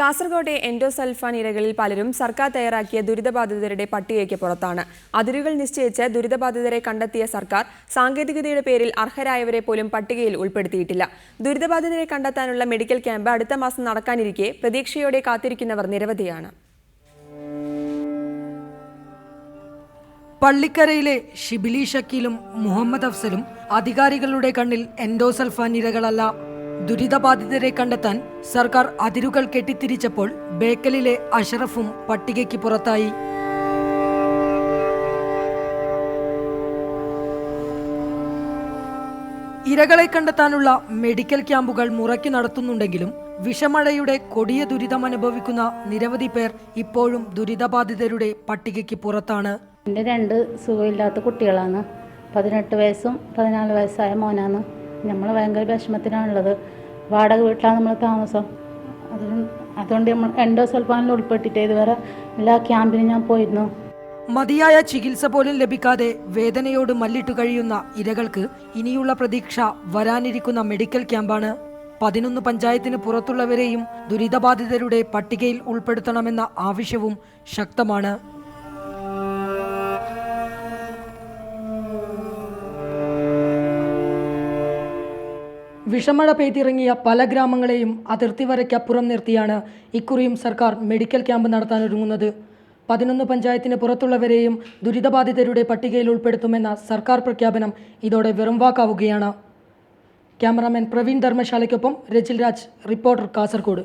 Kasaragod endosulfan ഇരകളിൽ പലരും സർക്കാർ തയ്യാറാക്കിയ ദുരിതബാധിതരുടെ പട്ടികയ്ക്ക് പുറത്താണ്. അതിരുകൾ നിശ്ചയിച്ച് ദുരിതബാധിതരെ കണ്ടെത്തിയ സർക്കാർ സാങ്കേതികതയുടെ പേരിൽ അർഹരായവരെ പോലും പട്ടികയിൽ ഉൾപ്പെടുത്തിയിട്ടില്ല. ദുരിതബാധിതരെ കണ്ടെത്താനുള്ള മെഡിക്കൽ ക്യാമ്പ് അടുത്ത മാസം നടക്കാനിരിക്കെ പ്രതീക്ഷയോടെ കാത്തിരിക്കുന്നവർ നിരവധിയാണ്. പള്ളിക്കരയിലെ ഷിബിലി ഷക്കീലും മുഹമ്മദ് അഫ്സലും അധികാരികളുടെ കണ്ണിൽ എൻഡോസൾഫാൻ ഇരകളല്ല ദുരിതബാധിതരെ കണ്ടെത്താൻ സർക്കാർ അതിരുകൾ കെട്ടിത്തിരിച്ചപ്പോൾ ബേക്കലിലെ അഷറഫും പട്ടികയ്ക്ക് പുറത്തായി. ഇരകളെ കണ്ടെത്താനുള്ള മെഡിക്കൽ ക്യാമ്പുകൾ മുറയ്ക്ക് നടത്തുന്നുണ്ടെങ്കിലും വിഷമഴയുടെ കൊടിയ ദുരിതം അനുഭവിക്കുന്ന നിരവധി പേർ ഇപ്പോഴും ദുരിതബാധിതരുടെ പട്ടികയ്ക്ക് പുറത്താണ്. എന്റെ രണ്ട് സുഖമില്ലാത്ത കുട്ടികളാണ്. പതിനെട്ട് വയസ്സും പതിനാല് വയസ്സായ മോനാണ്. നമ്മൾ ഭയങ്കര വിഷമത്തിലാണുള്ളത്. വാടക വീട്ടിലാണ് നമ്മൾ താമസം. അതുകൊണ്ട് അതുകൊണ്ട് നമ്മൾ എൻഡോസൾഫാനിൽ ഉൾപ്പെട്ടിട്ട് ഇതുവരെ എല്ലാ ക്യാമ്പിനും ഞാൻ പോയിരുന്നു. മതിയായ ചികിത്സ പോലും ലഭിക്കാതെ വേദനയോട് മല്ലിട്ട് കഴിയുന്ന ഇരകൾക്ക് ഇനിയുള്ള പ്രതീക്ഷ വരാനിരിക്കുന്ന മെഡിക്കൽ ക്യാമ്പാണ് പതിനൊന്ന് പഞ്ചായത്തിന് പുറത്തുള്ളവരെയും ദുരിതബാധിതരുടെ പട്ടികയിൽ ഉൾപ്പെടുത്തണമെന്ന ആവശ്യവും ശക്തമാണ്. വിഷമഴ പെയ്തിറങ്ങിയ പല ഗ്രാമങ്ങളെയും അതിർത്തി വരയ്ക്കപ്പുറം നിർത്തിയാണ് ഇക്കുറിയും സർക്കാർ മെഡിക്കൽ ക്യാമ്പ് നടത്താനൊരുങ്ങുന്നത് പതിനൊന്ന് പഞ്ചായത്തിന് പുറത്തുള്ളവരെയും ദുരിതബാധിതരുടെ പട്ടികയിൽ ഉൾപ്പെടുത്തുമെന്ന സർക്കാർ പ്രഖ്യാപനം ഇതോടെ വെറും വാക്കാവുകയാണ്. ക്യാമറാമാൻ പ്രവീൺ ധർമ്മശാലയ്ക്കൊപ്പം രജിൽ രാജ് റിപ്പോർട്ടർ കാസർഗോഡ്.